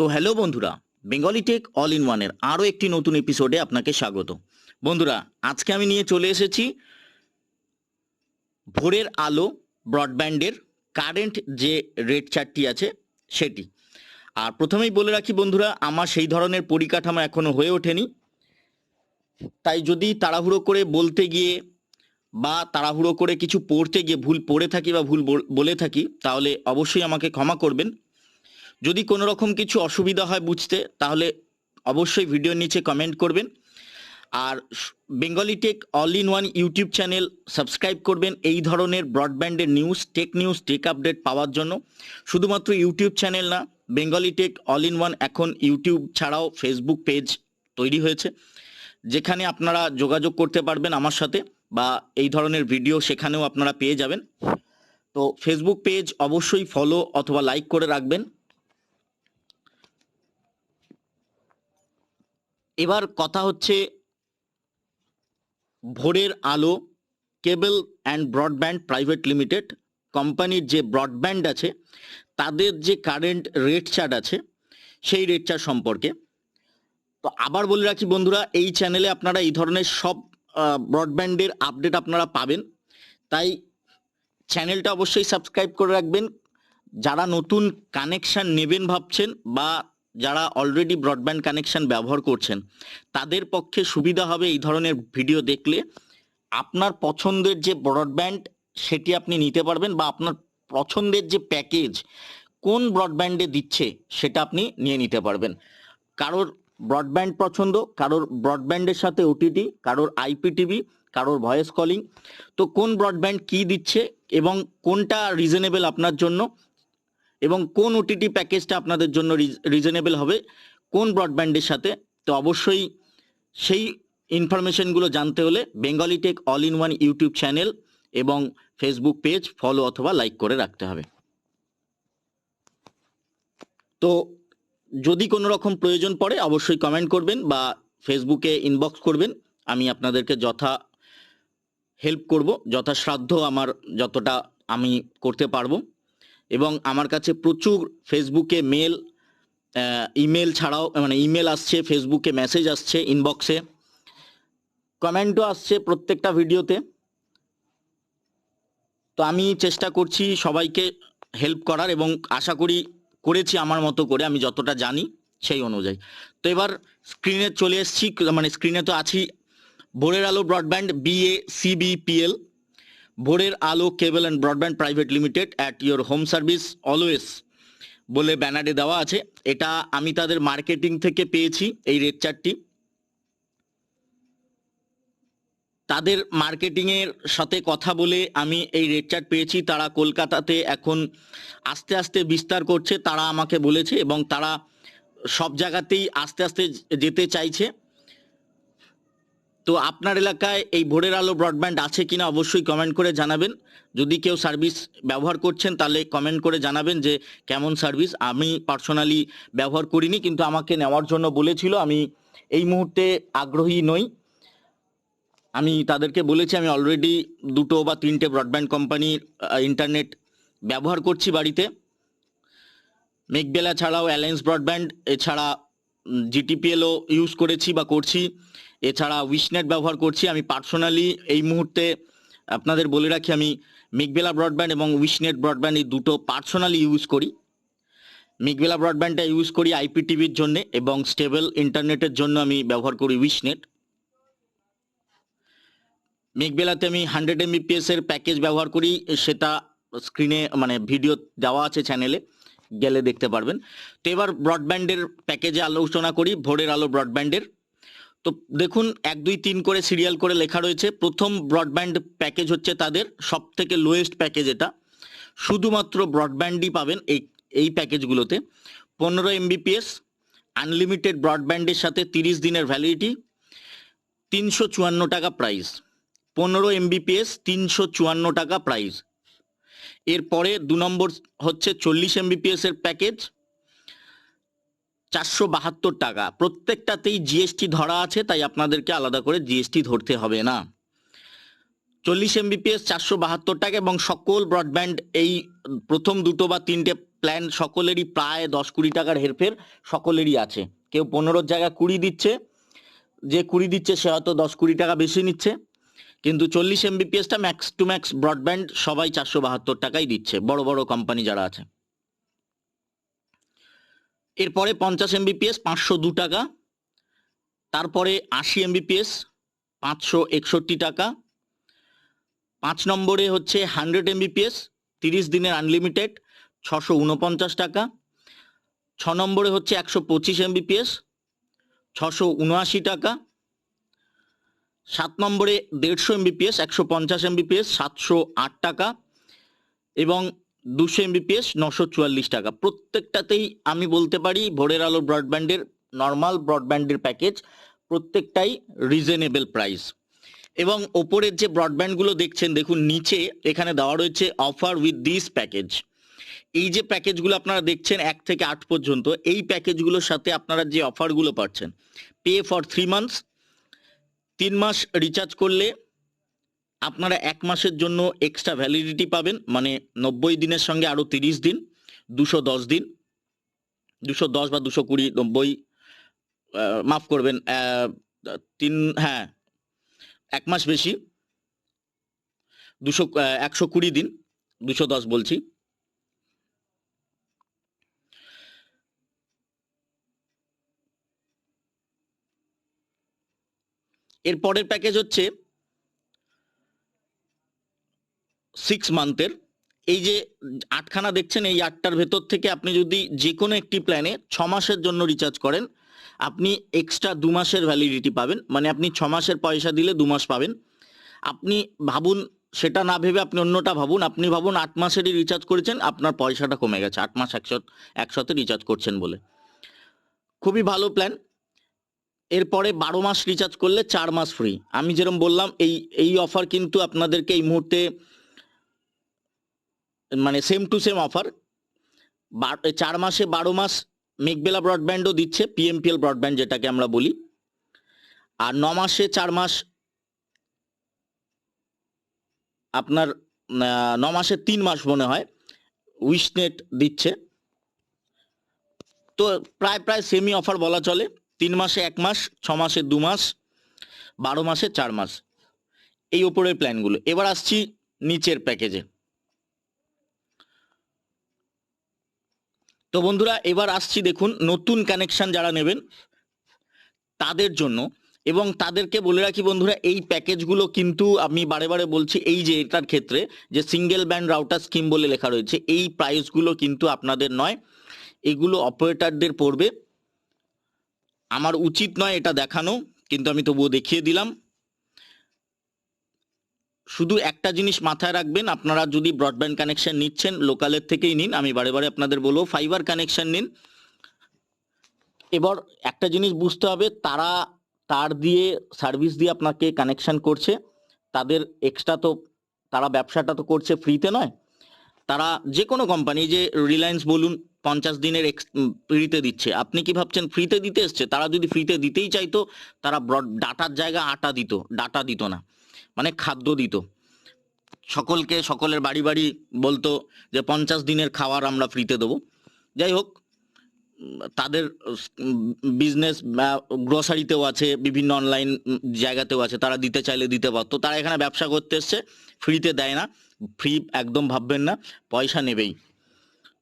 তো হ্যালো বন্ধুরা Bengali tech all in ওয়ানের আরও একটি নতুন এপিসোডে আপনাকে স্বাগত। বন্ধুরা, আজকে আমি নিয়ে চলে এসেছি ভোরের আলো ব্রডব্যান্ডের কারেন্ট যে রেট চার্টটি আছে সেটি। আর প্রথমেই বলে রাখি বন্ধুরা, আমার সেই ধরনের পরিকাঠামো এখনও হয়ে ওঠেনি। তাই যদি তাড়াহুড়ো করে বলতে গিয়ে বা তাড়াহুড়ো করে কিছু পড়তে গিয়ে ভুল পড়ে থাকি বা ভুল বলে থাকি, তাহলে অবশ্যই আমাকে ক্ষমা করবেন। যদি কোনো রকম কিছু অসুবিধা হয় বুঝতে, তাহলে অবশ্যই ভিডিওর নিচে কমেন্ট করবেন। আর Bengali tech all in one YouTube channel subscribe করবেন এই ধরনের ব্রডব্যান্ডের news tech news tech update পাওয়ার জন্য। শুধুমাত্র ইউটিউব চ্যানেল না Bengali tech all in one এখন ইউটিউব ছাড়াও ফেসবুক পেজ তৈরি হয়েছে। যেখানে আপনারা যোগাযোগ করতে পারবেন আমার সাথে বা এই ধরনের ভিডিও সেখানেও আপনারা পেয়ে যাবেন। তো ফেসবুক পেজ অবশ্যই ফলো অথবা লাইক করে রাখবেন। এবার কথা হচ্ছে Bhorer Alo, cable and broadband private limited কোম্পানির যে ব্রডব্যান্ড আছে, তাদের যে কারেন্ট রেট চার্ট আছে, সেই রেট চার্ট সম্পর্কে। তো আবার বলে রাখি বন্ধুরা, এই চ্যানেলে আপনারা এই ধরনের সব ব্রডব্যান্ডের আপডেট আপনারা পাবেন। তাই চ্যানেলটা অবশ্যই সাবস্ক্রাইব করে রাখবেন। যারা নতুন কানেকশান নেবেন ভাবছেন বা যারা অলরেডি ব্রডব্যান্ড কানেকশন ব্যবহার করছেন, তাদের পক্ষে সুবিধা হবে এই ধরনের ভিডিও দেখলে। আপনার পছন্দের যে ব্রডব্যান্ড সেটি আপনি নিতে পারবেন বা আপনার পছন্দের যে প্যাকেজ কোন ব্রডব্যান্ডে দিচ্ছে সেটা আপনি নিয়ে নিতে পারবেন। কারোর ব্রডব্যান্ড পছন্দ, কারোর ব্রডব্যান্ডের সাথে ওটিটি কারোর আইপিটিভি কারোর ভয়েস কলিং তো কোন ব্রডব্যান্ড কি দিচ্ছে এবং কোনটা রিজনেবল আপনার জন্য এবং কোন ওটিটি প্যাকেজটা আপনাদের জন্য রিজনেবল হবে, কোন ব্রডব্যান্ডের সাথে, তো অবশ্যই সেই ইনফরমেশনগুলো জানতে হলে Bengali tech all in one YouTube channel এবং ফেসবুক পেজ ফলো অথবা লাইক করে রাখতে হবে। তো যদি কোনো রকম প্রয়োজন পড়ে অবশ্যই কমেন্ট করবেন বা ফেসবুকে ইনবক্স করবেন, আমি আপনাদেরকে যথা হেল্প করব, যথাসাধ্য আমার যতটা আমি করতে পারব। এবং আমার কাছে প্রচুর ফেসবুকে মেল ইমেল ছাড়াও মানে ইমেল আসছে ফেসবুকে মেসেজ আসছে ইনবক্সে কমেন্টও আসছে প্রত্যেকটা ভিডিওতে তো আমি চেষ্টা করছি সবাইকে হেল্প করার এবং আশা করি করেছি আমার মতো করে, আমি যতটা জানি সেই অনুযায়ী। তো এবার স্ক্রিনে চলে এসেছি মানে স্ক্রিনে তো আছি। ভোরের আলো broadband BA CBPL Bhorer Alo cable and broadband private limited at your home service always বলে ব্যানারে দেওয়া আছে। এটা আমি তাদের মার্কেটিং থেকে পেয়েছি এই রেট চার্টটি। তাদের মার্কেটিংয়ের সাথে কথা বলে আমি এই রেট চার্ট পেয়েছি। তারা কলকাতাতে এখন আস্তে আস্তে বিস্তার করছে, তারা আমাকে বলেছে এবং তারা সব জায়গাতেই আস্তে আস্তে যেতে চাইছে। তো আপনার এলাকায় এই ভোরের আলো ব্রডব্যান্ড আছে কিনা অবশ্যই কমেন্ট করে জানাবেন। যদি কেউ সার্ভিস ব্যবহার করছেন, তাহলে কমেন্ট করে জানাবেন যে কেমন সার্ভিস আমি পার্সোনালি ব্যবহার করিনি, কিন্তু আমাকে নেওয়ার জন্য বলেছিল। আমি এই মুহূর্তে আগ্রহী নই। আমি তাদেরকে বলেছি, আমি অলরেডি দুটো বা তিনটে ব্রডব্যান্ড কোম্পানির ইন্টারনেট ব্যবহার করছি বাড়িতে। মেঘবেলা ছাড়াও অ্যালায়েন্স ব্রডব্যান্ড এছাড়া জিটিপিএলও ইউজ করেছি বা করছি। এছাড়া উইশনেট ব্যবহার করছি। আমি পার্সোনালি এই মুহূর্তে আপনাদের বলে রাখি, আমি মেঘবেলা ব্রডব্যান্ড এবং উইশনেট ব্রডব্যান্ড এই দুটো পার্সোনালি ইউজ করি। মেঘবেলা ব্রডব্যান্ডটা ইউজ করি আইপি টিভির জন্য এবং স্টেবল ইন্টারনেটের জন্য আমি ব্যবহার করি উইশনেট মেঘবেলাতে আমি হান্ড্রেড এমবিপিএস এর প্যাকেজ ব্যবহার করি, সেটা স্ক্রিনে মানে ভিডিও দেওয়া আছে চ্যানেলে গেলে দেখতে পারবেন। তো এবার ব্রডব্যান্ডের প্যাকেজে আলোচনা করি, ভোরের আলো ব্রডব্যান্ডের তো দেখুন, এক, দুই, তিন করে সিরিয়াল করে লেখা রয়েছে। প্রথম ব্রডব্যান্ড প্যাকেজ হচ্ছে তাদের সব থেকে লোয়েস্ট প্যাকেজ এটা। শুধুমাত্র ব্রডব্যান্ডই পাবেন এই এই প্যাকেজগুলোতে। পনেরো এমবিপিএস, আনলিমিটেড ব্রডব্যান্ডের সাথে তিরিশ দিনের ভ্যালিডিটি, তিনশো চুয়ান্ন টাকা প্রাইস। পনেরো এমবিপিএস, তিনশো চুয়ান্ন টাকা প্রাইস। এরপরে দু নম্বর হচ্ছে চল্লিশ এমবিপিএস এর প্যাকেজ। চারশো বাহাত্তর টাকা। প্রত্যেকটাতেই জিএসটি ধরা আছে, তাই আপনাদেরকে আলাদা করে জিএসটি ধরতে হবে, না? চল্লিশ এমবিপিএস চারশো বাহাত্তর টাকা এবং সকল ব্রডব্যান্ড এই প্রথম দুটো বা তিনটে প্ল্যান সকলেরই প্রায় দশ কুড়ি টাকার হেরফের সকলেরই আছে। কেউ পনেরোর জায়গায় কুড়ি দিচ্ছে, যে কুড়ি দিচ্ছে সে হয়তো দশ কুড়ি টাকা বেশি নিচ্ছে। কিন্তু চল্লিশ এমবিপিএসটা ম্যাক্স টু ম্যাক্স ব্রডব্যান্ড সবাই চারশো বাহাত্তর টাকাই দিচ্ছে, বড় বড় কোম্পানি যারা আছে। এরপরে পঞ্চাশ এমবিপিএস পাঁচশো দু টাকা, তারপরে আশি এমবিপিএস পাঁচশো একষট্টি টাকা। পাঁচ নম্বরে হচ্ছে হান্ড্রেড এমবিপিএস তিরিশ দিনের আনলিমিটেড ছশো উনপঞ্চাশ টাকা। ছ নম্বরে হচ্ছে একশো পঁচিশ এমবিপিএস ছশো উনআশি টাকা। সাত নম্বরে দেড়শো এমবিপিএস একশো পঞ্চাশ এমবিপিএস সাতশো আট টাকা। এবং দুশো এমবিপিএস নশো চুয়াল্লিশ টাকা। প্রত্যেকটাতেই আমি বলতে পারি ভোরের আলো ব্রডব্যান্ডের নর্মাল ব্রডব্যান্ডের প্যাকেজ প্রত্যেকটাই রিজনেবল প্রাইস এবং ওপরের যে ব্রডব্যান্ডগুলো দেখছেন, দেখুন নিচে এখানে দেওয়া রয়েছে অফার উইথ দিস প্যাকেজ এই যে প্যাকেজগুলো আপনারা দেখছেন এক থেকে আট পর্যন্ত, এই প্যাকেজগুলোর সাথে আপনারা যে অফারগুলো পাচ্ছেন পে ফর থ্রি মান্থস তিন মাস রিচার্জ করলে আপনারা এক মাসের জন্য এক্সট্রা ভ্যালিডিটি পাবেন মানে নব্বই দিনের সঙ্গে আরও তিরিশ দিন, দুশো দশ দিন, দুশো দশ বা দুশো কুড়ি, নব্বই মাফ করবেন তিন হ্যাঁ এক মাস বেশি, দুশো একশো কুড়ি দিন, দুশো দশ বলছি। এর পরের প্যাকেজ হচ্ছে সিক্স মান্থের এই যে আটখানা দেখছেন, এই আটটার ভেতর থেকে আপনি যদি যে কোনো একটি প্ল্যানে ছ মাসের জন্য রিচার্জ করেন, আপনি এক্সট্রা দু মাসের ভ্যালিডিটি পাবেন। মানে আপনি ছ মাসের পয়সা দিলে দু মাস পাবেন। আপনি ভাবুন, সেটা না ভেবে আপনি অন্যটা ভাবুন। আপনি ভাবুন, আট মাসেরই রিচার্জ করেছেন, আপনার পয়সাটা কমে গেছে। আট মাস একশো, একশোতে রিচার্জ করছেন বলে। খুবই ভালো প্ল্যান এরপরে বারো মাস রিচার্জ করলে চার মাস ফ্রি আমি যেরকম বললাম, এই এই অফার কিন্তু আপনাদেরকে এই মুহূর্তে মানে সেম টু সেম অফার চার মাসে বারো মাস মেঘবেলা ব্রডব্যান্ডও দিচ্ছে পিএমপিএল ব্রডব্যান্ড যেটাকে আমরা বলি। আর ন মাসে চার মাস আপনার ন মাসে তিন মাস মনে হয় উইশনেট দিচ্ছে। তো প্রায় প্রায় সেমি অফার বলা চলে। তিন মাসে এক মাস, ছ মাসে দু মাস, বারো মাসে চার মাস। এই ওপরের প্ল্যানগুলো এবার আসছি নিচের প্যাকেজে তো বন্ধুরা, এবার আসছি দেখুন নতুন কানেকশন যারা নেবেন তাদের জন্য। এবং তাদেরকে বলে রাখি বন্ধুরা, এই প্যাকেজগুলো কিন্তু আমি বারে বারে বলছি, এই যে এটার ক্ষেত্রে যে সিঙ্গেল ব্যান্ড রাউটার স্কিম বলে লেখা রয়েছে, এই প্রাইসগুলো কিন্তু আপনাদের নয়। এগুলো অপারেটরদের পড়বে। আমার উচিত নয় এটা দেখানো, কিন্তু আমি তবুও দেখিয়ে দিলাম। শুধু একটা জিনিস মাথায় রাখবেন, আপনারা যদি ব্রডব্যান্ড কানেকশন নিচ্ছেন লোকালের থেকেই নিন, আমি বারে বারে আপনাদের বলব ফাইবার কানেকশন নিন। এবার একটা জিনিস বুঝতে হবে, তারা তার দিয়ে সার্ভিস দিয়ে আপনাকে কানেকশন করছে, তাদের এক্সট্রা তো, তারা ব্যবসাটা তো করছে ফ্রিতে নয়। তারা যে কোনো কোম্পানি যে রিলায়েন্স বলুন, পঞ্চাশ দিনের এক্স ফ্রিতে দিচ্ছে, আপনি কি ভাবছেন ফ্রিতে দিতে এসছে? তারা যদি ফ্রিতে দিতেই চাইতো, তারা ব্রড ডাটার জায়গা আটা দিত, ডাটা দিত না। মানে খাদ্য দিত। সকলকে, সকলের বাড়ি বাড়ি বলতো যে পঞ্চাশ দিনের খাবার আমরা ফ্রিতে দেবো। যাই হোক, তাদের বিজনেস গ্রোসারিতেও আছে, বিভিন্ন অনলাইন জায়গাতেও আছে, তারা দিতে চাইলে দিতে পারতো। তারা এখানে ব্যবসা করতে এসছে, ফ্রিতে দেয় না, ফ্রি একদম ভাববেন না, পয়সা নেবেই।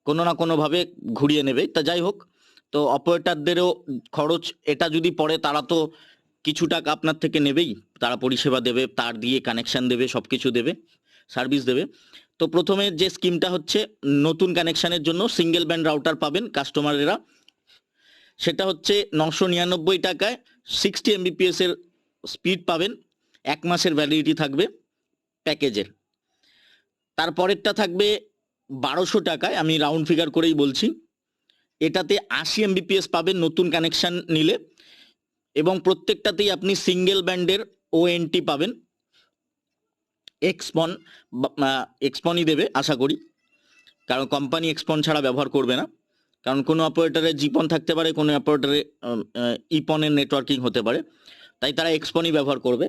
কোনো না কোনোভাবে ঘুরিয়ে নেবে তা যাই হোক, তো অপারেটারদেরও খরচ, এটা যদি পড়ে তারা তো কিছু টাকা আপনার থেকে নেবেই। তারা পরিষেবা দেবে, তার দিয়ে কানেকশন দেবে সব কিছু দেবে সার্ভিস দেবে। তো প্রথমে যে স্কিমটা হচ্ছে, নতুন কানেকশনের জন্য সিঙ্গেল ব্যান্ড রাউটার পাবেন কাস্টমারেরা সেটা হচ্ছে নশো নিরানব্বই টাকায় সিক্সটি এমবিপিএস এর স্পিড পাবেন। এক মাসের ভ্যালিডিটি থাকবে প্যাকেজের তারপরেরটা থাকবে বারোশো টাকায়, আমি রাউন্ড ফিগার করেই বলছি। এটাতে আশি এমবিপিএস পাবেন নতুন কানেকশন নিলে। প্রত্যেকটাতেই আপনি সিঙ্গেল ব্যান্ডের ওএনটি পাবেন। এক্সপন এক্সপনই দেবে, আশা করি। কারণ কোম্পানি এক্সপন ছাড়া ব্যবহার করবে না। কারণ কোনো অপারেটারে জিপন থাকতে পারে, কোনো অপারেটারে ইপনের নেটওয়ার্কিং হতে পারে। তাই তারা এক্সপনই ব্যবহার করবে।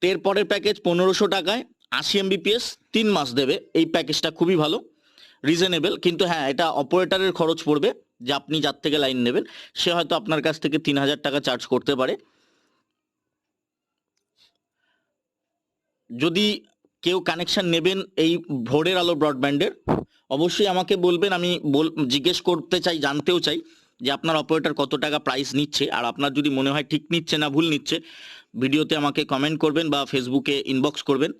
তো এর পরের প্যাকেজ পনেরোশো টাকায় আশি এমবিপিএস তিন মাস দেবে। এই প্যাকেজটা খুবই ভালো রিজনেবল কিন্তু হ্যাঁ এটা অপারেটরের খরচ পড়বে। যে আপনি যার থেকে লাইন নেবেন, সে হয়তো আপনার কাছ থেকে তিন হাজার টাকা চার্জ করতে পারে। যদি কেউ কানেকশন নেবেন এই ভোরের আলো ব্রডব্যান্ডের অবশ্যই আমাকে বলবেন, আমি বল, জিজ্ঞেস করতে চাই, জানতেও চাই যে আপনার অপারেটর কত টাকা প্রাইস নিচ্ছে, আর আপনার যদি মনে হয় ঠিক নিচ্ছে না, ভুল নিচ্ছে, ভিডিওতে আমাকে কমেন্ট করবেন বা ফেসবুকে ইনবক্স করবেন।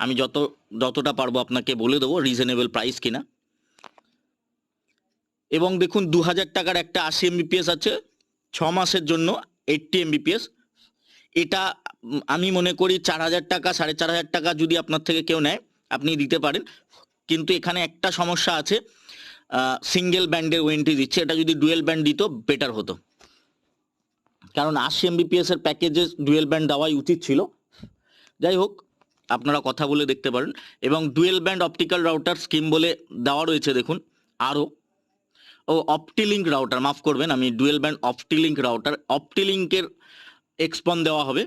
আমি যত, যতটা পারব আপনাকে বলে দেবো রিজনেবল প্রাইস কিনা। এবং দেখুন দু হাজার টাকার একটা আশি এমবিপিএস আছে, ছ মাসের জন্য এইটটি এমবিপিএস এটা আমি মনে করি চার হাজার টাকা, সাড়ে চার হাজার টাকা যদি আপনার থেকে কেউ নেয়, আপনি দিতে পারেন। কিন্তু এখানে একটা সমস্যা আছে সিঙ্গেল ব্যান্ডের ওয়েন্টি দিচ্ছে। এটা যদি ডুয়েল ব্যান্ড দিত বেটার হতো। কারণ আশি এমবিপিএস এর প্যাকেজে ডুয়েল ব্যান্ড দেওয়াই উচিত ছিল। যাই হোক, আপনারা কথা বলে দেখতে পারেন। এবং dual band optical router scheme বলে দেওয়া রয়েছে, দেখুন, আরও। ও অপটিলিঙ্ক রাউটার মাফ করবেন, আমি ডুয়েল ব্যান্ড অপটিলিঙ্ক রাউটার অপটিলিঙ্কের এক্সপন দেওয়া হবে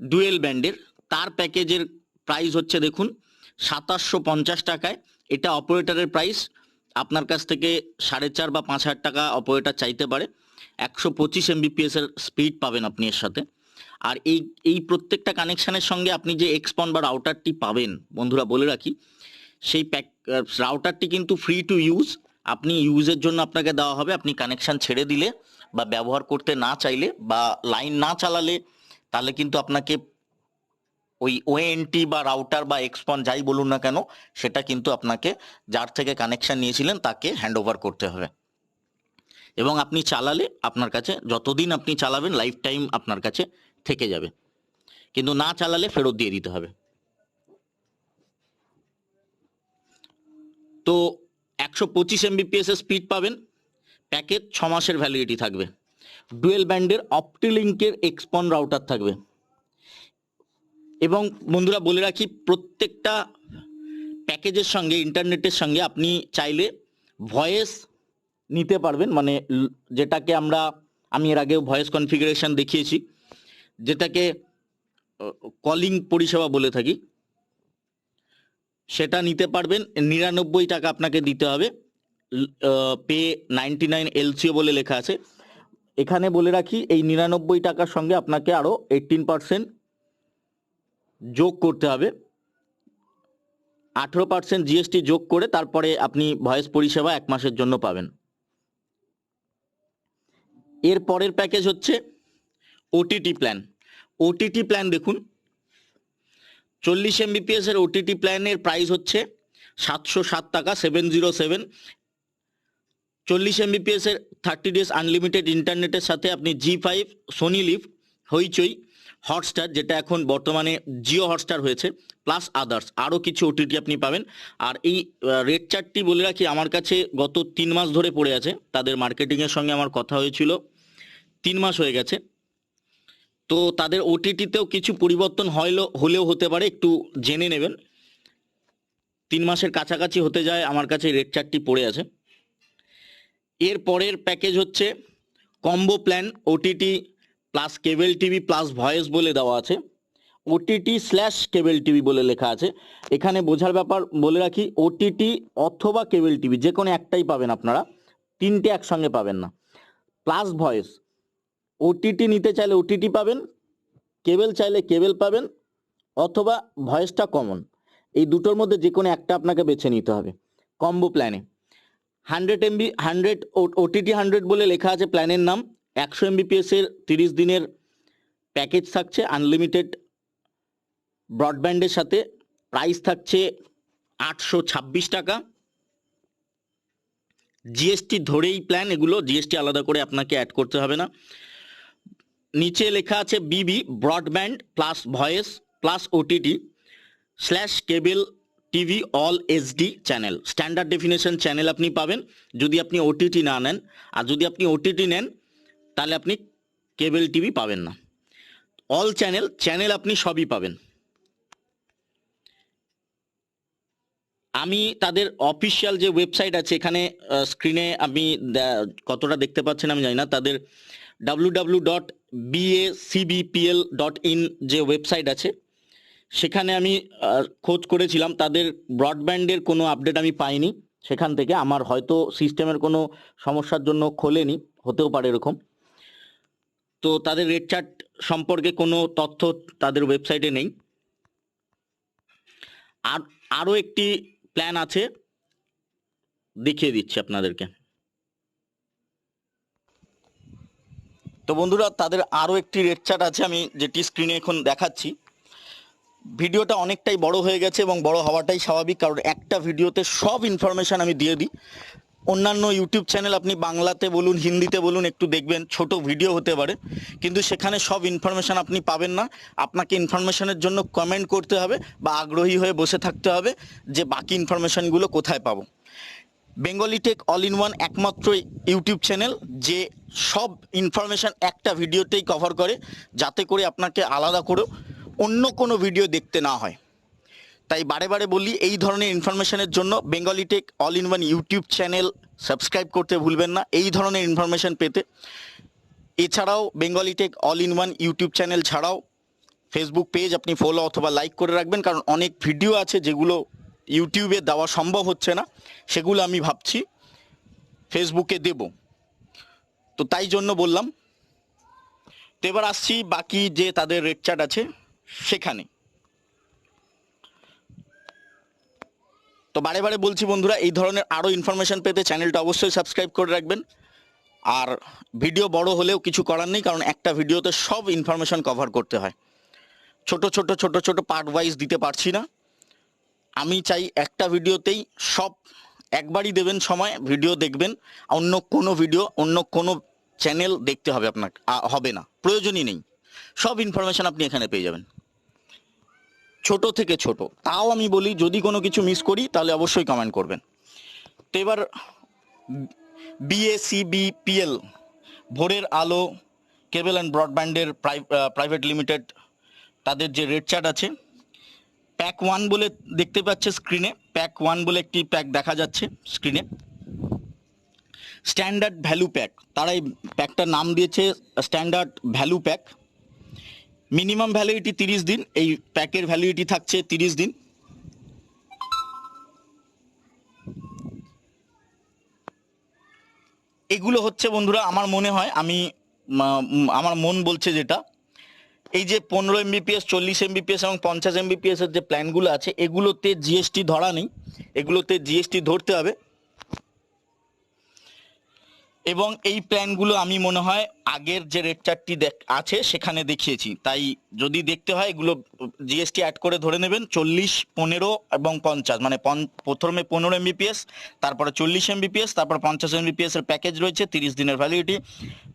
ডুয়েল ব্যান্ডের তার প্যাকেজের প্রাইস হচ্ছে, দেখুন, সাতাশশো পঞ্চাশ টাকায়। এটা অপারেটারের প্রাইস আপনার কাছ থেকে সাড়ে চার বা পাঁচ হাজার টাকা অপারেটার চাইতে পারে। একশো পঁচিশ এমবিপিএস এর স্পিড পাবেন আপনি এর সাথে। আর এই এই প্রত্যেকটা কানেকশানের সঙ্গে আপনি যে এক্সপন বা রাউটারটি পাবেন, বন্ধুরা বলে রাখি, সেই প্যাক রাউটারটি কিন্তু ফ্রি টু ইউজ আপনি ইউজের জন্য আপনাকে দেওয়া হবে, আপনি কানেকশান ছেড়ে দিলে বা ব্যবহার করতে না চাইলে বা লাইন না চালালে, তাহলে কিন্তু আপনাকে ওই ওএনটি বা রাউটার বা এক্সপন যাই বলুন না কেন, সেটা কিন্তু আপনাকে যার থেকে কানেকশান নিয়েছিলেন তাকে হ্যান্ড ওভার করতে হবে। এবং আপনি চালালে আপনার কাছে, যতদিন আপনি চালাবেন লাইফ টাইম আপনার কাছে থেকে যাবে। কিন্তু না চালালে ফেরত দিয়ে দিতে হবে। তো একশো পঁচিশ এমবিপিএস স্পিড পাবেন। প্যাকেজ ছ মাসের ভ্যালিডিটি থাকবে। ডুয়েল ব্যান্ডের অপটিলিঙ্কের এক্সপন রাউটার থাকবে। এবং বন্ধুরা বলে রাখি, প্রত্যেকটা প্যাকেজের সঙ্গে, ইন্টারনেটের সঙ্গে আপনি চাইলে ভয়েস নিতে পারবেন। মানে যেটাকে আমরা, আমি এর আগেও ভয়েস কনফিগারেশন দেখিয়েছি। যেটাকে কলিং পরিষেবা বলে থাকি। সেটা নিতে পারবেন। নিরানব্বই টাকা আপনাকে দিতে হবে। পে নাইনটি নাইন এলসিও বলে লেখা আছে। এখানে বলে রাখি, এই নিরানব্বই টাকার সঙ্গে আপনাকে আরও এইটিন পার্সেন্ট যোগ করতে হবে। আঠেরো পার্সেন্ট জিএসটি যোগ করে তারপরে আপনি ভয়েস পরিষেবা এক মাসের জন্য পাবেন। এর পরের প্যাকেজ হচ্ছে ওটিটি প্ল্যান ওটিটি প্ল্যান দেখুন চল্লিশ এমবিপিএস এর ওটিটি প্ল্যানের প্রাইস হচ্ছে সাতশো সাত টাকা সেভেন জিরো সেভেন চল্লিশ এমবিপিএস এর থার্টি ডেজ আনলিমিটেড ইন্টারনেটের সাথে আপনি Zee five Sony Liv Hoichoi Hotstar যেটা এখন বর্তমানে জিও হটস্টার হয়েছে প্লাস আদার্স আরও কিছু ওটিটি আপনি পাবেন। আর এই রেড চার্টটি বলে রাখি, আমার কাছে গত তিন মাস ধরে পড়ে আছে, তাদের মার্কেটিংয়ের সঙ্গে আমার কথা হয়েছিল, তিন মাস হয়ে গেছে। তো তাদের ওটিটিতেও কিছু পরিবর্তন হইল হলেও হতে পারে, একটু জেনে নেবেন। তিন মাসের কাছাকাছি হতে যায়, আমার কাছে রেড চার্টটি পড়ে আছে। এর পরের প্যাকেজ হচ্ছে combo plan OTT plus cable TV plus voice বলে দেওয়া আছে। ওটিটি স্ল্যাশ কেবল টিভি বলে লেখা আছে। এখানে বোঝার ব্যাপার বলে রাখি ওটিটি অথবা কেবল টিভি, যে কোনো একটাই পাবেন আপনারা, তিনটে একসঙ্গে পাবেন না। প্লাস ভয়েস ওটিটি নিতে চাইলে ওটিটি পাবেন, কেবল চাইলে কেবল পাবেন, অথবা ভয়েসটা কমন। এই দুটোর মধ্যে যে কোনো একটা আপনাকে বেছে নিতে হবে কম্বো প্ল্যানে। Hundred MB, hundred OTT hundred বলে লেখা আছে প্ল্যানের নাম, একশো এমবিপিএস এর তিরিশ দিনের প্যাকেজ থাকছে, আনলিমিটেড ব্রডব্যান্ডের সাথে। প্রাইস থাকছে আটশো ছাব্বিশ টাকা। জিএসটি ধরেই প্ল্যান, এগুলো জিএসটি আলাদা করে আপনাকে অ্যাড করতে হবে না। নিচে লেখা আছে BB, broadband, plus voice, plus OTT slash cable TV, all HD channel. Standard definition channel আপনি পাবেন যদি আপনি ওটিটি না নেন। আর যদি আপনি ওটিটি নেন, তাহলে আপনি কেবল টিভি পাবেন না। অল চ্যানেল চ্যানেল আপনি সবই পাবেন। আমি তাদের অফিসিয়াল যে ওয়েবসাইট আছে, এখানে স্ক্রিনে আমি কতটা দেখতে পাচ্ছেন আমি জানি না। তাদের ডাব্লু ডট ডট ইন যে ওয়েবসাইট আছে, সেখানে আমি খোঁজ করেছিলাম। তাদের ব্রডব্যান্ডের কোনো আপডেট আমি পাইনি। সেখান থেকে আমার হয়তো সিস্টেমের কোনো সমস্যার জন্য খোলেনি, হতেও পারে এরকম। তো তাদের রেট চার্ট সম্পর্কে কোনো তথ্য তাদের ওয়েবসাইটে নেই। আর, আরও একটি প্ল্যান আছে, দেখিয়ে দিচ্ছি আপনাদেরকে। তো বন্ধুরা, তাদের আরও একটি রেট চার্ট আছে, আমি যেটি স্ক্রিনে এখন দেখাচ্ছি। ভিডিওটা অনেকটাই বড় হয়ে গেছে এবং বড় হওয়াটাই স্বাভাবিক, কারণ একটা ভিডিওতে সব ইনফরমেশন আমি দিয়ে দিই। অন্যান্য ইউটিউব চ্যানেল আপনি বাংলাতে বলুন, হিন্দিতে বলুন, একটু দেখবেন, ছোট ভিডিও হতে পারে। কিন্তু সেখানে সব ইনফরমেশন আপনি পাবেন না। আপনাকে ইনফরমেশানের জন্য কমেন্ট করতে হবে বা আগ্রহী হয়ে বসে থাকতে হবে যে বাকি ইনফরমেশনগুলো কোথায় পাবো। Bengali tech all in one একমাত্র ইউটিউব চ্যানেল যে সব ইনফরমেশন একটা ভিডিওতেই কভার করে, যাতে করে আপনাকে আলাদা করে অন্য কোনো ভিডিও দেখতে না হয়। তাই বারে বারে বলি, এই ধরনের ইনফরমেশনের জন্য Bengali tech all in one YouTube channel subscribe করতে ভুলবেন না। এই ধরনের ইনফরমেশন পেতে এছাড়াও Bengali tech all in one YouTube channel ছাড়াও ফেসবুক পেজ আপনি ফলো অথবা লাইক করে রাখবেন, কারণ অনেক ভিডিও আছে যেগুলো ইউটিউবে দেওয়া সম্ভব হচ্ছে না, সেগুলো আমি ভাবছি, ফেসবুকে দেব। তো তাই জন্য বললাম, তো এবার আসছি বাকি যে তাদের রেট চার্ট আছে, সেখানে। তো বারে বারে বলছি বন্ধুরা, এই ধরনের আরও ইনফরমেশন পেতে চ্যানেলটা অবশ্যই সাবস্ক্রাইব করে রাখবেন। আর ভিডিও বড় হলেও কিছু করার নেই, কারণ একটা ভিডিওতে সব ইনফরমেশন কভার করতে হয়। ছোট ছোট ছোট ছোট পার্ট ওয়াইজ দিতে পারছি না। আমি চাই একটা ভিডিওতেই সব একবারই দেবেন সময়, ভিডিও দেখবেন, অন্য কোনো ভিডিও, অন্য কোনো চ্যানেল দেখতে হবে আপনাকে হবে না, প্রয়োজনই নেই। সব ইনফরমেশন আপনি এখানে পেয়ে যাবেন। ছোট থেকে ছোট, তাও আমি বলি, যদি কোনো কিছু মিস করি, তাহলে অবশ্যই কমেন্ট করবেন। তো এবার BACBPL Bhorer Alo cable and ব্রডব্যান্ডের private limited তাদের যে রেট চার্ট আছে প্যাক ওয়ান বলে দেখতে পাচ্ছে স্ক্রিনে। প্যাক ওয়ান বলে একটি প্যাক দেখা যাচ্ছে স্ক্রিনে। Standard value pack. তারা এই প্যাকটার নাম দিয়েছে standard value pack. Minimum validity তিরিশ দিন। এই প্যাকের ভ্যালিডিটি থাকছে তিরিশ দিন। এগুলো হচ্ছে বন্ধুরা, আমার মনে হয়, আমি আমার মন বলছে যেটা। এই যে পনেরো এমবিপিএস চল্লিশ এমবিপিএস এবং পঞ্চাশ এমবিপিএস এর যে প্ল্যানগুলো আছে, এগুলোতে জিএসটি ধরা নেই। এগুলোতে জিএসটি ধরতে হবে। এবং এই প্ল্যানগুলো আমি মনে হয় আগের যে রেট চার্টটি আছে, সেখানে দেখিয়েছি। তাই যদি দেখতে হয়, এগুলো জিএসটি অ্যাড করে ধরে নেবেন। চল্লিশ, পনেরো এবং পঞ্চাশ। মানে প্রথমে পনেরো এমবিপিএস তারপরে চল্লিশ এমবিপিএস তারপর পঞ্চাশ এমবিপিএস এর প্যাকেজ রয়েছে, তিরিশ দিনের ভ্যালিডিটি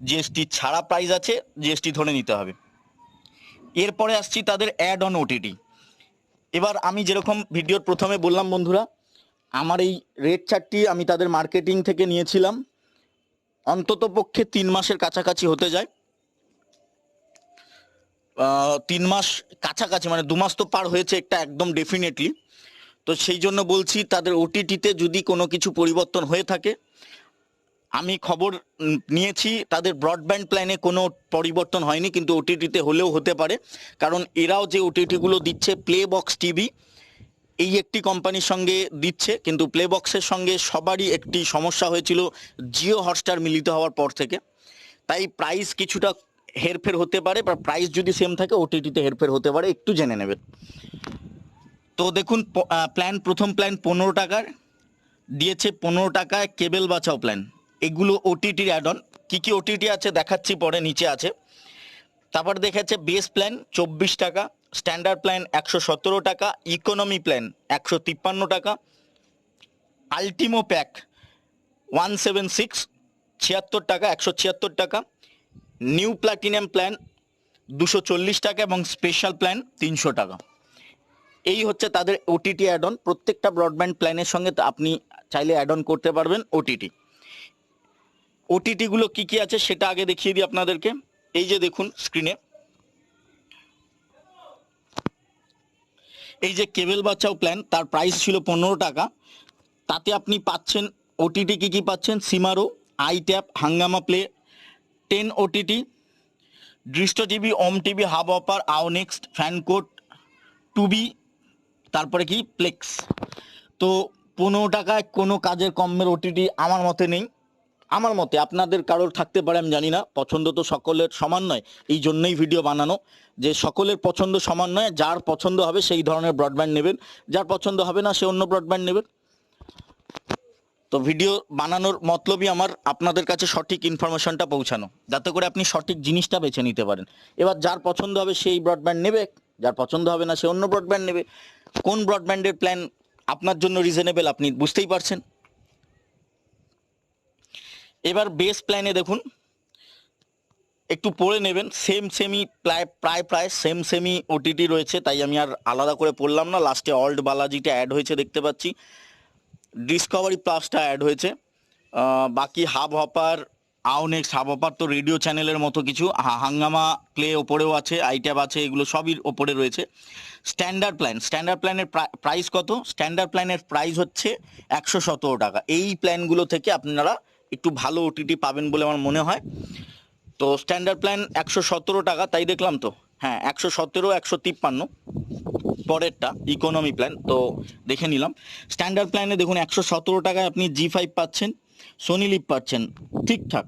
জিএসটি ছাড়া প্রাইস আছে জিএসটি ধরে নিতে হবে। এরপরে আসছি তাদের অ্যাড অন ওটিটি এবার আমি যেরকম ভিডিওর প্রথমে বললাম বন্ধুরা, আমার এই রেট চার্টটি আমি তাদের মার্কেটিং থেকে নিয়েছিলাম। অন্তত পক্ষে তিন মাসের কাছাকাছি হতে যায়। তিন মাস কাছাকাছি মানে দু মাস তো পার হয়েছে একটা একদম ডেফিনেটলি তো সেই জন্য বলছি, তাদের ওটিটিতে যদি কোনো কিছু পরিবর্তন হয়ে থাকে আমি খবর নিয়েছি, তাদের ব্রডব্যান্ড প্ল্যানে কোনো পরিবর্তন হয়নি, কিন্তু ওটিটিতে হলেও হতে পারে। কারণ এরাও যে ওটিটিগুলো দিচ্ছে প্লে বক্স টিভি এই একটি কোম্পানির সঙ্গে দিচ্ছে, কিন্তু প্লে বক্সের সঙ্গে সবারই একটি সমস্যা হয়েছিল জিও হটস্টার মিলিত হওয়ার পর থেকে। তাই প্রাইস কিছুটা হেরফের হতে পারে, বা প্রাইস যদি সেম থাকে ওটিটিতে হেরফের হতে পারে, একটু জেনে নেবেন। তো দেখুন প্ল্যান প্রথম প্ল্যান পনেরো টাকার, দিয়েছে পনেরো টাকায় কেবেল বাঁচাও প্ল্যান এগুলো ওটিটির অ্যাড অন কী কী ওটিটি আছে দেখাচ্ছি, পরে নিচে আছে। তারপর দেখাচ্ছে বেস প্ল্যান চব্বিশ টাকা স্ট্যান্ডার্ড প্ল্যান একশো সতেরো টাকা ইকোনমি প্ল্যান একশো তিপ্পান্ন টাকা Ultimo pack one seven six ছিয়াত্তর টাকা, একশো ছিয়াত্তর টাকা নিউ প্লাটিনাম প্ল্যান দুশো চল্লিশ টাকা এবং স্পেশাল প্ল্যান তিনশো টাকা। এই হচ্ছে তাদের ওটিটি অ্যাড অন প্রত্যেকটা ব্রডব্যান্ড প্ল্যানের সঙ্গে আপনি চাইলে অ্যাড অন করতে পারবেন ওটিটি ওটিটিগুলো কি কি আছে সেটা আগে দেখিয়ে দিই আপনাদেরকে। এই যে দেখুন স্ক্রিনে এই যে কেবল বাচ্চাও প্ল্যান তার প্রাইস ছিল পনেরো টাকা। তাতে আপনি পাচ্ছেন ওটিটি কি কি পাচ্ছেন? সিমারো I tap Hungama play ten OTT দৃষ্ট টিভি ওম টিভি হাব অপার আও নেক্সট ফ্যানকোট টুবি তারপরে কি? প্লেক্স তো পনেরো টাকায় কোনো কাজের কমের ওটিটি আমার মতে নেই। আমার মতে আপনাদের কারোর থাকতে পারে, আমি জানি না। পছন্দ তো সকলের সমান নয়। এই জন্যই ভিডিও বানানো, যে সকলের পছন্দ সমান নয়, যার পছন্দ হবে সেই ধরনের ব্রডব্যান্ড নেবেন। যার পছন্দ হবে না, সে অন্য ব্রডব্যান্ড নেবেন। তো ভিডিও বানানোর মতলবই আমার আপনাদের কাছে সঠিক ইনফরমেশনটা পৌঁছানো, যাতে করে আপনি সঠিক জিনিসটা বেছে নিতে পারেন। এবার যার পছন্দ হবে সেই ব্রডব্যান্ড নেবে, যার পছন্দ হবে না সে অন্য ব্রডব্যান্ড নেবে। কোন ব্রডব্যান্ডের প্ল্যান আপনার জন্য রিজনেবল আপনি বুঝতেই পারছেন। এবার বেস প্ল্যানে দেখুন, একটু পড়ে নেবেন সেম সেমি প্রায় প্রায় প্রায় সেম সেমি ওটিটি রয়েছে, তাই আমি আর আলাদা করে পড়লাম না লাস্টে অল্ড বালাজিটা অ্যাড হয়েছে দেখতে পাচ্ছি ডিসকভারি প্লাসটা অ্যাড হয়েছে বাকি হাব হপার আউনেক্স হাব হপার তো রেডিও চ্যানেলের মতো কিছু হাঙ্গামা প্লে ওপরেও আছে আইট্যাব আছে, এগুলো সবই ওপরে রয়েছে। স্ট্যান্ডার্ড প্ল্যান স্ট্যান্ডার্ড প্ল্যানের প্রাইস কত? স্ট্যান্ডার্ড প্ল্যানের প্রাইস হচ্ছে একশো সতেরো টাকা। এই প্ল্যানগুলো থেকে আপনারা একটু ভালো ওটিটি পাবেন বলে আমার মনে হয়। তো স্ট্যান্ডার্ড প্ল্যান একশো সতেরো টাকা, তাই দেখলাম তো। হ্যাঁ একশো সতেরো, একশো তিপ্পান্ন। পরেরটা ইকোনমি প্ল্যান তো দেখে নিলাম। স্ট্যান্ডার্ড প্ল্যানে দেখুন, একশো সতেরো টাকায় আপনি জি ফাইভ পাচ্ছেন সোনি লিভ পাচ্ছেন, ঠিকঠাক।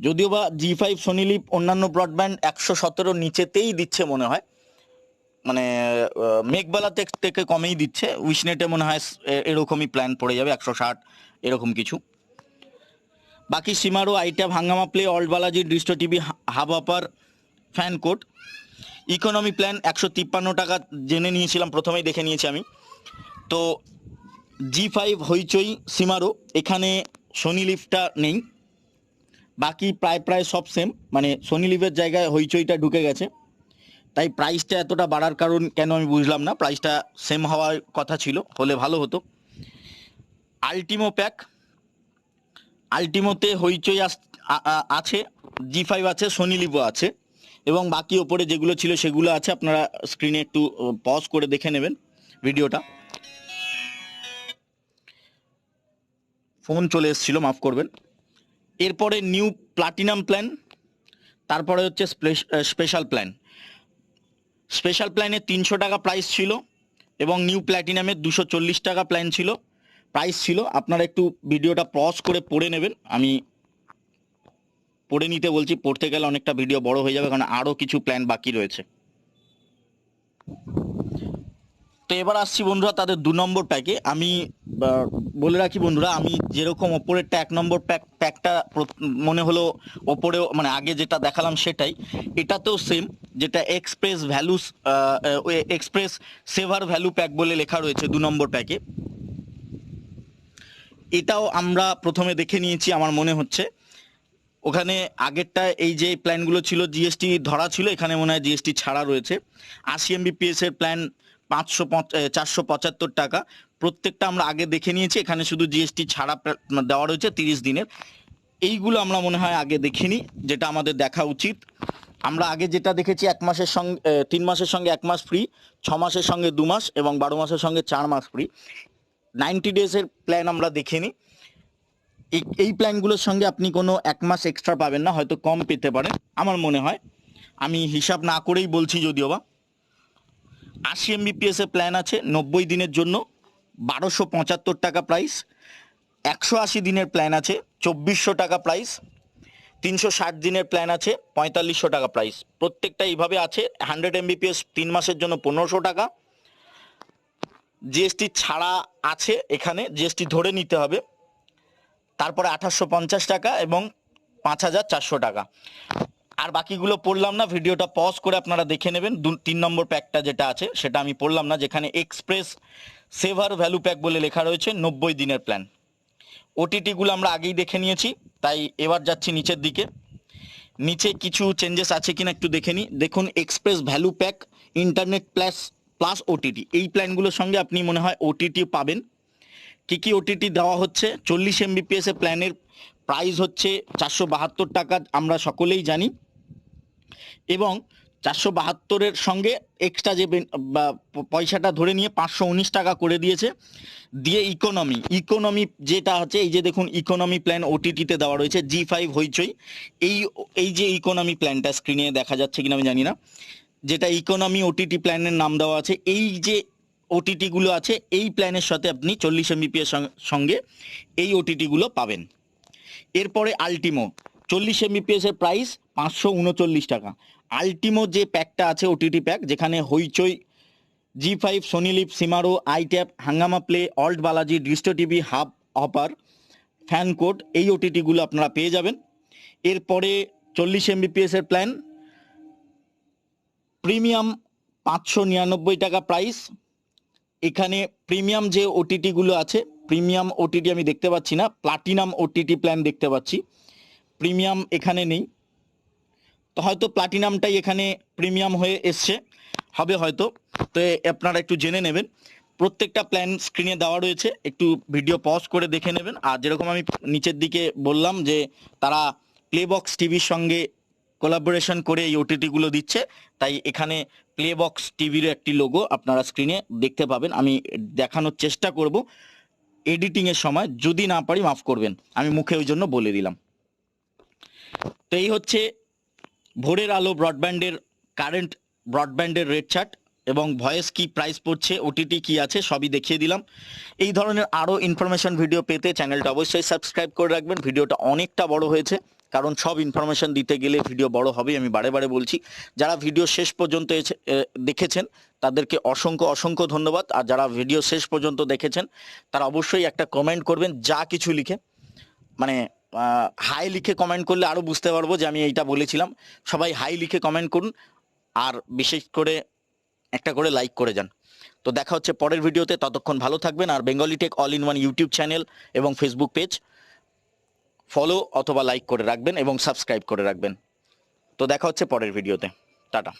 যদিও বা জি ফাইভ সোনি লিভ অন্যান্য ব্রডব্যান্ড একশো সতেরোর নিচেতেই দিচ্ছে মনে হয়। মানে মেঘবালা থেকে- কমেই দিচ্ছে। উইশনেটে মনে হয় এরকমই প্ল্যান পড়ে যাবে, একশো ষাট, এরকম কিছু। বাকি Shemaroo আইট্যাব Hungama play Alt Balaji Distro TV hub fan code economy plan একশো তিপ্পান্ন টাকা জেনে নিয়েছিলাম, প্রথমেই দেখে নিয়েছি আমি। তো জি ফাইভ হইচই সীমারো এখানে সোনি লিফটা নেই। বাকি প্রায় প্রায় সব সেম মানে সোনি লিভের জায়গায় হইচইটা ঢুকে গেছে। তাই প্রাইসটা এতটা বাড়ার কারণ কেন আমি বুঝলাম না। প্রাইসটা সেম হওয়ার কথা ছিল, হলে ভালো হতো। আলটিমো প্যাক আলটিমোতে হইচই আছে জি ফাইভ আছে সোনি লিভো আছে, এবং বাকি ওপরে যেগুলো ছিল সেগুলো আছে, আপনারা স্ক্রিনে একটু পজ করে দেখে নেবেন ভিডিওটা। ফোন চলে এসেছিল, মাফ করবেন। এরপরে নিউ প্লাটিনাম প্ল্যান তারপরে হচ্ছে স্পেশাল প্ল্যান স্পেশাল প্ল্যানে তিনশো টাকা প্রাইস ছিল, এবং নিউ প্ল্যাটিনামের দুশো টাকা প্ল্যান ছিল। প্রাইস ছিল, আপনারা একটু ভিডিওটা পজ করে পড়ে নেবেন। আমি পড়ে নিতে বলছি, পড়তে গেলে অনেকটা ভিডিও বড় হয়ে যাবে, কারণ আরও কিছু প্ল্যান বাকি রয়েছে। তো এবার আসছি বন্ধুরা তাদের দু নম্বর প্যাকে আমি বলে রাখি বন্ধুরা, আমি যেরকম ওপরেরটা এক নম্বর প্যাক প্যাকটা মনে হলো ওপরেও মানে আগে যেটা দেখালাম সেটাই। এটাতেও সেম যেটা express values express saver value pack বলে লেখা রয়েছে দু নম্বর প্যাকে এটাও আমরা প্রথমে দেখে নিয়েছি, আমার মনে হচ্ছে। ওখানে আগেরটা এই যে প্ল্যানগুলো ছিল জিএসটি ধরা ছিল, এখানে মনে হয় জিএসটি ছাড়া রয়েছে। আশি এমবিপিএস এর প্ল্যান পাঁচশো চারশো পঁচাত্তর টাকা। প্রত্যেকটা আমরা আগে দেখে নিয়েছি, এখানে শুধু জিএসটি ছাড়া দেওয়া রয়েছে তিরিশ দিনের। এইগুলো আমরা মনে হয় আগে দেখিনি যেটা আমাদের দেখা উচিত। আমরা আগে যেটা দেখেছি, এক মাসের সঙ্গে তিন মাসের সঙ্গে এক মাস ফ্রি ছ মাসের সঙ্গে দু মাস এবং বারো মাসের সঙ্গে চার মাস ফ্রি নাইনটি ডেজের প্ল্যান আমরা দেখিনি। এই- প্ল্যানগুলোর সঙ্গে আপনি কোনো এক মাস এক্সট্রা পাবেন না, হয়তো কম পেতে পারেন, আমার মনে হয়। আমি হিসাব না করেই বলছি যদিও বা। আশি এমবিপিএস এর প্ল্যান আছে, নব্বই দিনের জন্য, বারোশো পঁচাত্তর টাকা প্রাইস একশো আশি দিনের প্ল্যান আছে, চব্বিশশো টাকা প্রাইস তিনশো ষাট দিনের প্ল্যান আছে, পঁয়তাল্লিশশো টাকা প্রাইস প্রত্যেকটা এইভাবে আছে হান্ড্রেড এম এমবিপিএস তিন মাসের জন্য পনেরোশো টাকা জিএসটি ছাড়া আছে এখানে জিএসটি ধরে নিতে হবে। তারপরে আঠাশশো পঞ্চাশ টাকা এবং পাঁচ হাজার চারশো টাকা। আর বাকিগুলো পড়লাম না, ভিডিওটা পজ করে আপনারা দেখে নেবেন। দু- তিন নম্বর প্যাকটা যেটা আছে, সেটা আমি পড়লাম না, যেখানে এক্সপ্রেস সেভার ভ্যালু প্যাক বলে লেখা রয়েছে, নব্বই দিনের প্ল্যান ওটিটিগুলো আমরা আগেই দেখে নিয়েছি, তাই এবার যাচ্ছি নিচের দিকে। নিচে কিছু চেঞ্জেস আছে কিনা একটু দেখে নিই। দেখুন express value pack internet plus plus OTT এই প্ল্যানগুলোর সঙ্গে আপনি মনে হয় ওটিটি পাবেন। কি কি ওটিটি দেওয়া হচ্ছে? চল্লিশ এমবিপিএস এর প্ল্যানের প্রাইস হচ্ছে চারশো বাহাত্তর টাকা, আমরা সকলেই জানি। এবং চারশো বাহাত্তরের সঙ্গে এক্সট্রা যে পয়সাটা ধরে নিয়ে পাঁচশো উনিশ টাকা করে দিয়েছে। দিয়ে ইকোনমি ইকোনমি যেটা হচ্ছে এই যে দেখুন ইকোনমি প্ল্যান ওটিটিতে দেওয়া রয়েছে। Zee five Hoichoi. এই এই যে ইকোনমি প্ল্যানটা স্ক্রিনে দেখা যাচ্ছে কিনা আমি জানি না। যেটা ইকোনমি ওটিটি প্ল্যানের নাম দেওয়া আছে, এই যে ওটিটি গুলো আছে, এই প্ল্যানের সাথে আপনি চল্লিশ এমবিপিএস সঙ্গে এই ওটিটি গুলো পাবেন। এরপরে আলটিমো চল্লিশ এমবিপিএস এর প্রাইস পাঁচশো উনচল্লিশ টাকা। আলটিমো যে প্যাকটা আছে ওটিটি প্যাক যেখানে Hoichoi Zee five Sony Liv Shemaroo আইট্যাপ Hungama play Alt Balaji Distro TV Hubhopper fan code এই ওটিটিগুলো আপনারা পেয়ে যাবেন। এরপরে চল্লিশ এমবিপিএস এর প্ল্যান প্রিমিয়াম পাঁচশো নিরানব্বই টাকা প্রাইস এখানে প্রিমিয়াম যে ওটিটিগুলো আছে, প্রিমিয়াম ওটিটি আমি দেখতে পাচ্ছি না, প্লাটিনাম ওটিটি প্ল্যান দেখতে পাচ্ছি। প্রিমিয়াম এখানে নেই। তো হয়তো প্লাটিনামটাই এখানে প্রিমিয়াম হয়ে এসছে, হবে হয়তো। তো আপনারা একটু জেনে নেবেন। প্রত্যেকটা প্ল্যান স্ক্রিনে দেওয়া রয়েছে, একটু ভিডিও পজ করে দেখে নেবেন। আর যেরকম আমি নিচের দিকে বললাম যে, তারা প্লেবক্স টিভির সঙ্গে কোলাবোরেশন করে এই ওটিটিগুলো দিচ্ছে তাই এখানে প্লেবক্স টিভির একটি লোগো আপনারা স্ক্রিনে দেখতে পাবেন। আমি দেখানোর চেষ্টা করব এডিটিংয়ের সময়। যদি না পারি মাফ করবেন। আমি মুখে ওই জন্য বলে দিলাম। তো এই হচ্ছে ভোরের আলো ব্রডব্যান্ডের কারেন্ট ব্রডব্যান্ডের রেট চার্ট এবং ভয়েস কি প্রাইস পড়ছে ওটিটি কি আছে, সবই দেখিয়ে দিলাম। এই ধরনের আরও ইনফরমেশন ভিডিও পেতে চ্যানেলটা অবশ্যই সাবস্ক্রাইব করে রাখবেন। ভিডিওটা অনেকটা বড় হয়েছে। কারণ সব ইনফরমেশন দিতে গেলে ভিডিও বড় হবে আমি বারে বারে বলছি। যারা ভিডিও শেষ পর্যন্ত দেখেছেন, তাদেরকে অসংখ্য অসংখ্য ধন্যবাদ। আর যারা ভিডিও শেষ পর্যন্ত দেখেছেন, তারা অবশ্যই একটা কমেন্ট করবেন, যা কিছু লিখে। মানে হাই লিখে কমেন্ট করলে আরও বুঝতে পারব যে আমি এইটা বলেছিলাম। সবাই হাই লিখে কমেন্ট করুন, আর বিশেষ করে একটা করে লাইক করে যান। তো দেখা হচ্ছে পরের ভিডিওতে ততক্ষণ ভালো থাকবেন। আর Bengali tech all in one YouTube channel এবং ফেসবুক পেজ ফলো অথবা লাইক করে রাখবেন এবং সাবস্ক্রাইব করে রাখবেন। তো দেখা হচ্ছে পরের ভিডিওতে টাটা।